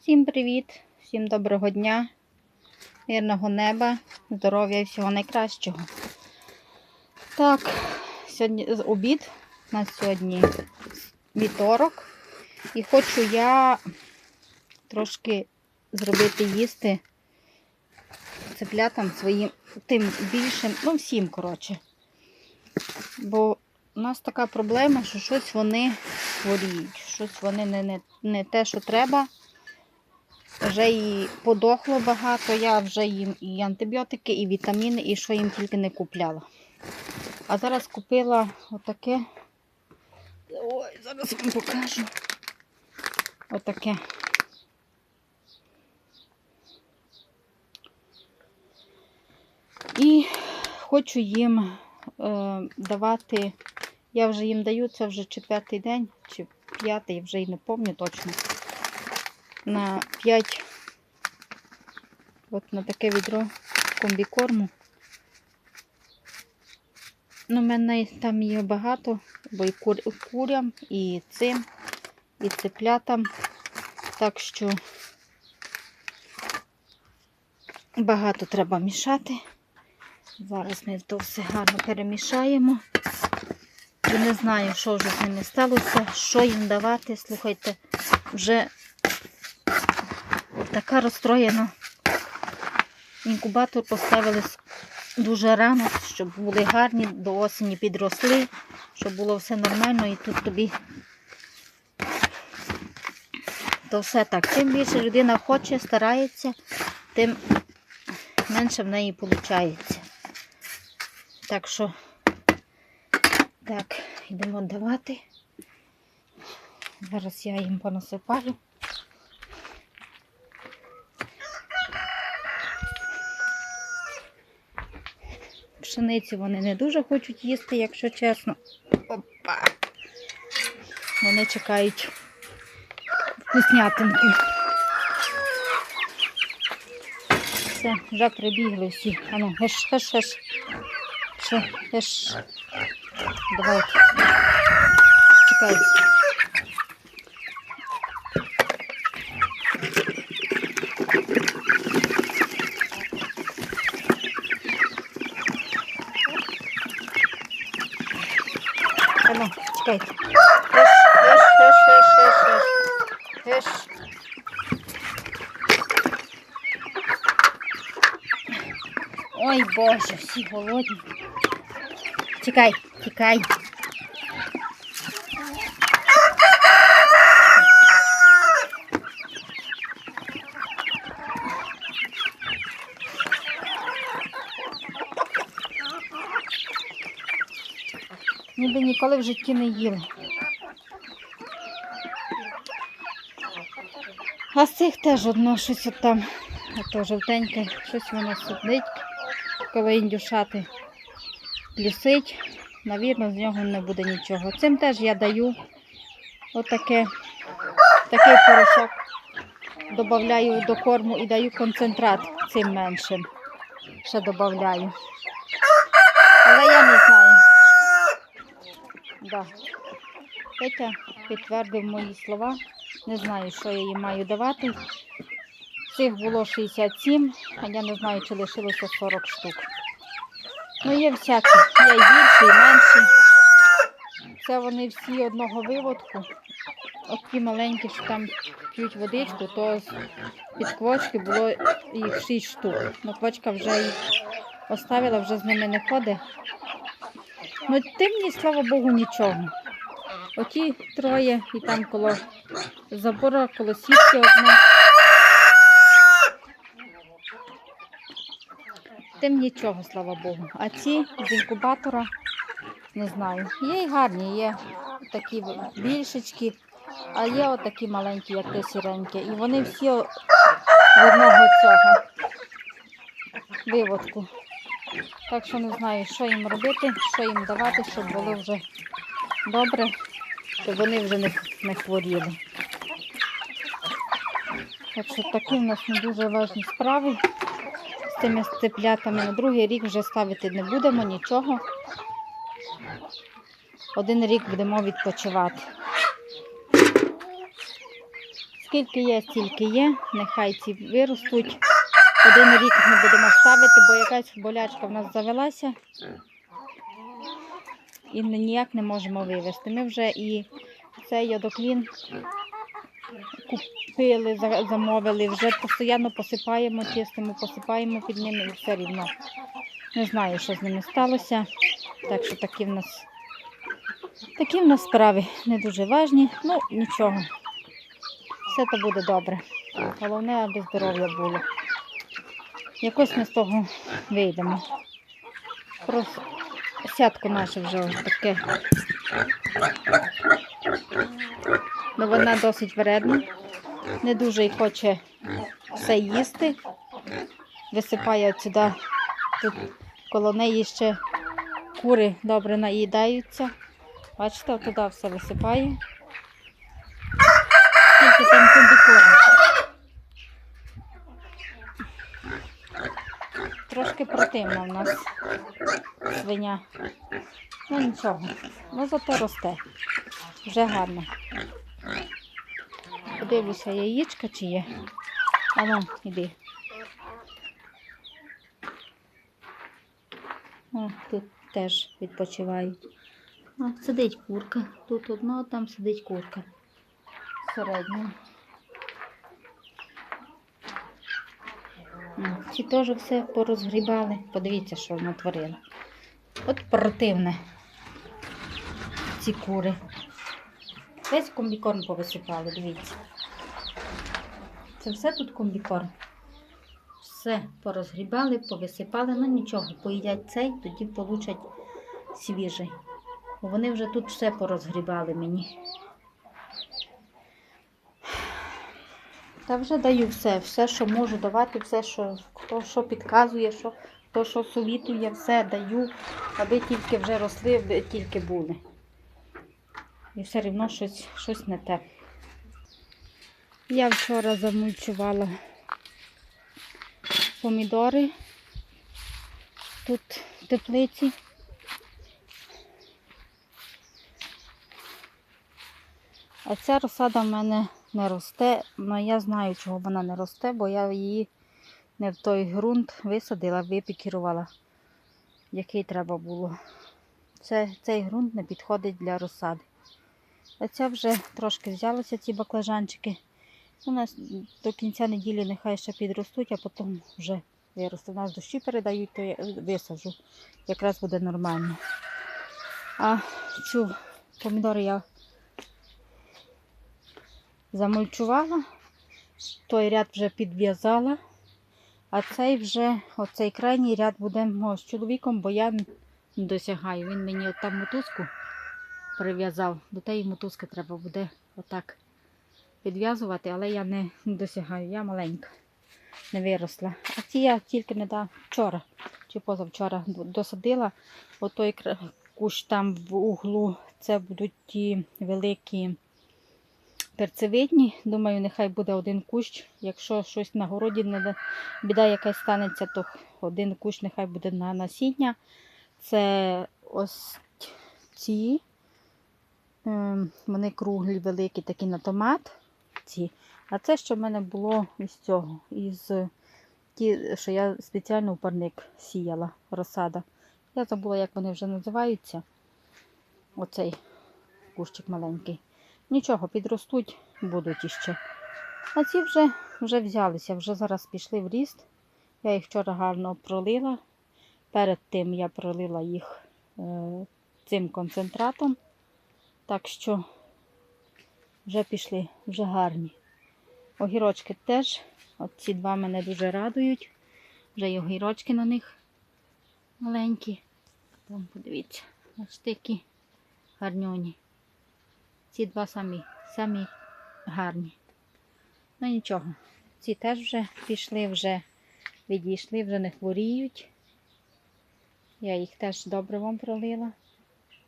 Всім привіт, всім доброго дня, мирного неба, здоров'я і всього найкращого. Так, сьогодні обід. У нас сьогодні вівторок. І хочу я трошки зробити їсти цеплятам своїм тим більшим, ну всім, коротше. Бо у нас така проблема, що щось вони хворіють, щось вони не, не, не те, що треба. Вже і подохло багато, я вже їм і антибіотики, і вітаміни, і що їм тільки не купляла. А зараз купила отаке. Ой, зараз вам покажу. Отаке. І хочу їм е, давати, я вже їм даю, це вже четвертий день, чи п'ятий, вже й не пам'ятаю точно на 5 от на таке відро комбікорму. Ну, в мене там є багато, бо і кур, і курям, і цим, і цеплятам. Так що багато треба мішати. Зараз ми то все гарно перемішаємо. І не знаю, що вже з ними сталося, що їм давати. Слухайте, вже така розстроєна. Інкубатор поставили дуже рано, щоб були гарні, до осені підросли, щоб було все нормально і тут тобі. То все так. Чим більше людина хоче, старається, тим менше в неї виходить. Так що, так, йдемо давати. Зараз я їм понасипаю. Пшеницю вони не дуже хочуть їсти, якщо чесно. Опа. Вони чекають вкуснятинку. Все, вже прибігли всі. Ану, геш, геш, геш. Що, геш. Давайте. Чекайте. Ану, чекайте. Геш, геш, геш, геш, геш, геш. Геш. Ой, Боже, всі голодні. Тікай, тікай. Ніби ніколи в житті не їли. А з цих теж одно щось от там, ото жовтеньке, щось воно сидить, коли індюшати плюсить. Навірно, з нього не буде нічого. Цим теж я даю отаке, такий порошок. Додаю до корму і даю концентрат цим меншим. Ще додаю. Але я не знаю. Да. Петя підтвердив мої слова. Не знаю, що я їй маю давати. Цих було 67, а я не знаю, чи лишилося 40 штук. Ну, є всякі. Є і більші, і менші. Це вони всі одного виводку. От ті маленькі, що там п'ють водичку, то під квочки було їх 6 штук. Ну, квочка вже їх оставила, вже з ними не ходить. Ну, тим ні, слава Богу, нічого. Оті троє і там коло забора, коло сітки одне. Тим нічого, слава Богу. А ці з інкубатора не знаю. Є й гарні, є такі більшечки, а є отакі маленькі, як те сіреньке. І вони всі з одного цього виводку. Так що не знаю, що їм робити, що їм давати, щоб було вже добре, щоб вони вже не, не хворіли. Так що такі в нас не дуже важні справи з тими цеплятами. На другий рік вже ставити не будемо нічого. Один рік будемо відпочивати. Скільки є, стільки є. Нехай ці виростуть. Один рік ми будемо ставити, бо якась болячка в нас завелася. І ніяк не можемо вивезти. Ми вже і цей йодоклін купили, замовили, вже постійно посипаємо, чистимо, посипаємо під ними і все рівно. Не знаю, що з ними сталося. Так що такі в нас такі в нас справи не дуже важні. Ну, нічого. Все то буде добре. Головне, аби здоров'я було. Якось ми з того вийдемо. Про сятку наше вже таке. Ну, вона досить вредна. Не дуже й хоче все їсти. Висипає сюди. Тут коло неї ще кури добре наїдаються. Бачите, туди все висипає. Скільки там комбікорму. Трошки противна в нас свиня. Ну нічого. Ну зато росте. Вже гарно. Подивлюся, яєчка чи є. А ну, іди. О, тут теж відпочивають. О, сидить курка. Тут одна, там сидить курка. Середня. Ці теж все порозгрібали. Подивіться, що вона творила. От противне. Ці кури. Весь комбікорм повисипали, дивіться. Це все тут комбікорм. Все порозгрібали, повисипали, ну нічого, поїдять цей, тоді получать свіжий. Вони вже тут все порозгрібали мені. Та вже даю все, все, що можу давати, все, що хто що підказує, що, хто що совітує, все даю, аби тільки вже росли, аби тільки були. І все одно щось, щось не те. Я вчора замульчувала помідори. Тут в теплиці. А ця розсада в мене не росте, але я знаю, чого вона не росте, бо я її не в той ґрунт висадила, випікірувала, який треба було. Це, цей ґрунт не підходить для розсади. А ця вже трошки взялися, ці баклажанчики. У нас до кінця неділі нехай ще підростуть, а потім вже виросте. У нас дощі передають, то я висаджу. Якраз буде нормально. А цю помідори я замульчувала, той ряд вже підв'язала, а цей вже, оцей крайній ряд будемо з чоловіком, бо я не досягаю. Він мені там мотузку прив'язав. До тієї мотузки треба буде отак підв'язувати, але я не досягаю, я маленька, не виросла. А ці я тільки не да, вчора чи позавчора досадила. Отой кущ там в углу, це будуть ті великі перцевидні. Думаю, нехай буде один кущ. Якщо щось на городі біда якась станеться, то один кущ нехай буде на насіння. Це ось ці. Ем, Вони круглі, великі, такі на томат. Ці. А це, що в мене було із цього, із ті, що я спеціально у парник сіяла, розсада. Я забула, як вони вже називаються. Оцей кущик маленький. Нічого, підростуть, будуть іще. А ці вже, вже взялися, вже зараз пішли в ріст. Я їх вчора гарно пролила. Перед тим я пролила їх е, цим концентратом. Так що вже пішли, вже гарні. Огірочки теж. От ці два мене дуже радують. Вже й огірочки на них маленькі. Там подивіться, бачите, які гарньоні. Ці два самі, самі гарні. Ну нічого, ці теж вже пішли, вже відійшли, вже не хворіють. Я їх теж добре вам пролила.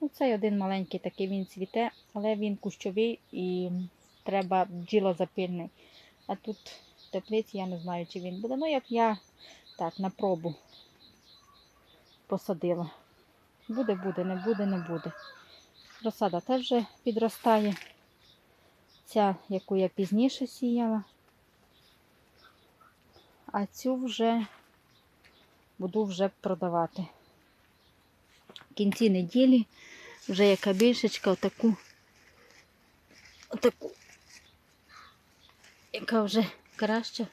Ну, цей один маленький такий він цвіте, але він кущовий і треба бджілозапильний. А тут теплиці я не знаю, чи він буде. Ну, як я так, на пробу посадила. Буде, буде, не буде, не буде. Розсада теж вже підростає. Ця, яку я пізніше сіяла. А цю вже буду вже продавати. В кінці неділі вже яка більшечка, отаку, отаку, яка вже краща,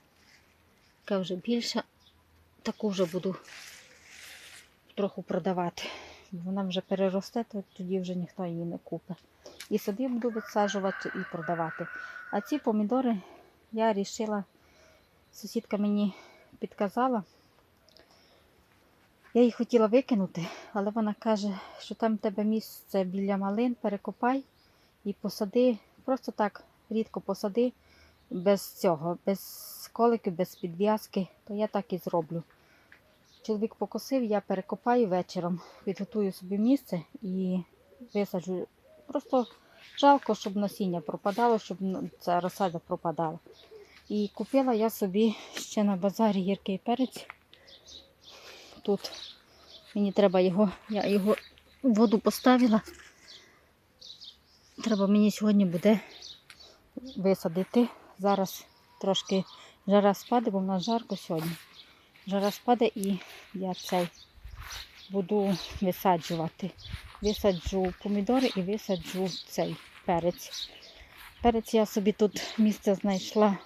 яка вже більша, таку вже буду трохи продавати. Вона вже переросте, то тоді вже ніхто її не купить. І собі буду відсаджувати і продавати. А ці помідори я вирішила, сусідка мені підказала. Я їх хотіла викинути, але вона каже, що там в тебе місце біля малин, перекопай і посади, просто так рідко посади, без цього, без колики, без підв'язки, то я так і зроблю. Чоловік покосив, я перекопаю вечором, підготую собі місце і висаджу. Просто жалко, щоб насіння пропадало, щоб ця розсада пропадала. І купила я собі ще на базарі гіркий перець. Тут мені треба його, я його в воду поставила. Треба мені сьогодні буде висадити. Зараз трошки жара спаде, бо в нас жарко сьогодні. Жара спаде і я цей буду висаджувати. Висаджу помідори і висаджу цей перець. Перець я собі тут місце знайшла,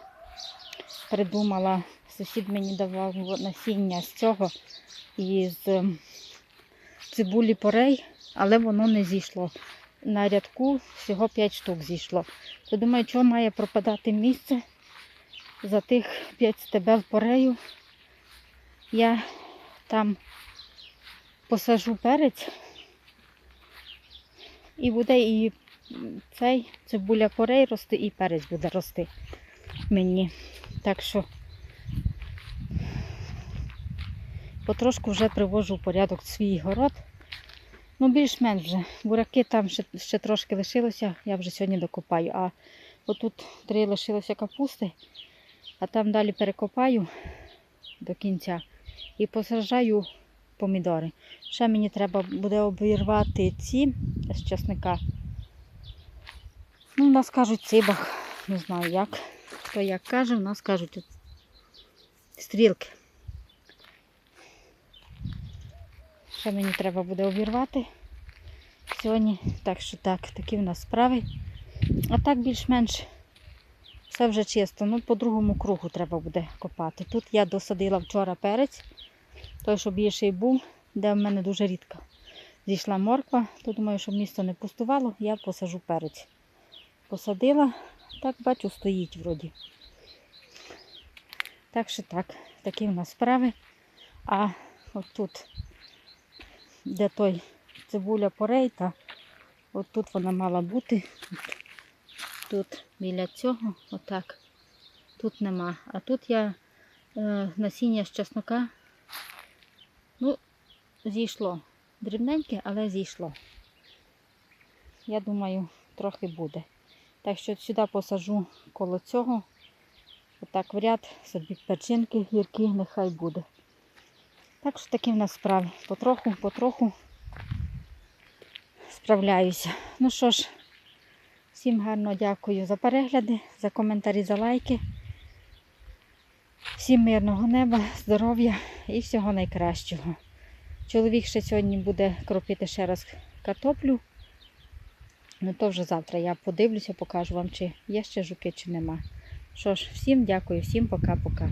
придумала. Сусід мені давав насіння з цього із ем, цибулі порей, але воно не зійшло. На рядку всього 5 штук зійшло. То думаю, чого має пропадати місце за тих 5 стебел порею. Я там посажу перець і буде і цей цибуля порей рости, і перець буде рости мені. Так що потрошку вже привожу в порядок свій город. Ну, більш-менш вже. Бураки там ще, ще трошки лишилося, я вже сьогодні докопаю. А отут три лишилося капусти, а там далі перекопаю до кінця і посаджаю помідори. Ще мені треба буде обірвати ці з часника. Ну, у нас кажуть цибах, не знаю як. Хто як каже, у нас кажуть стрілки. Ще мені треба буде обірвати сьогодні. Так що так, такі в нас справи. А так більш-менш все вже чисто. Ну, по другому кругу треба буде копати. Тут я досадила вчора перець, той, що більший був, де в мене дуже рідко зійшла морква, то думаю, щоб місто не пустувало, я посажу перець. Посадила, так бачу, стоїть вроді. Так що так, такі в нас справи. А от тут, де той цибуля порейта, от тут вона мала бути. Тут біля цього, отак. Тут нема. А тут я е, насіння з чеснока, зійшло. Дрібненьке, але зійшло. Я думаю, трохи буде. Так що сюди посажу коло цього. Отак в ряд собі перчинки гіркі, нехай буде. Так що такі в нас справи. Потроху, потроху справляюся. Ну що ж, всім гарно дякую за перегляди, за коментарі, за лайки. Всім мирного неба, здоров'я і всього найкращого. Чоловік ще сьогодні буде кропити ще раз картоплю. Ну то вже завтра я подивлюся, покажу вам, чи є ще жуки, чи нема. Що ж, всім дякую, всім пока-пока.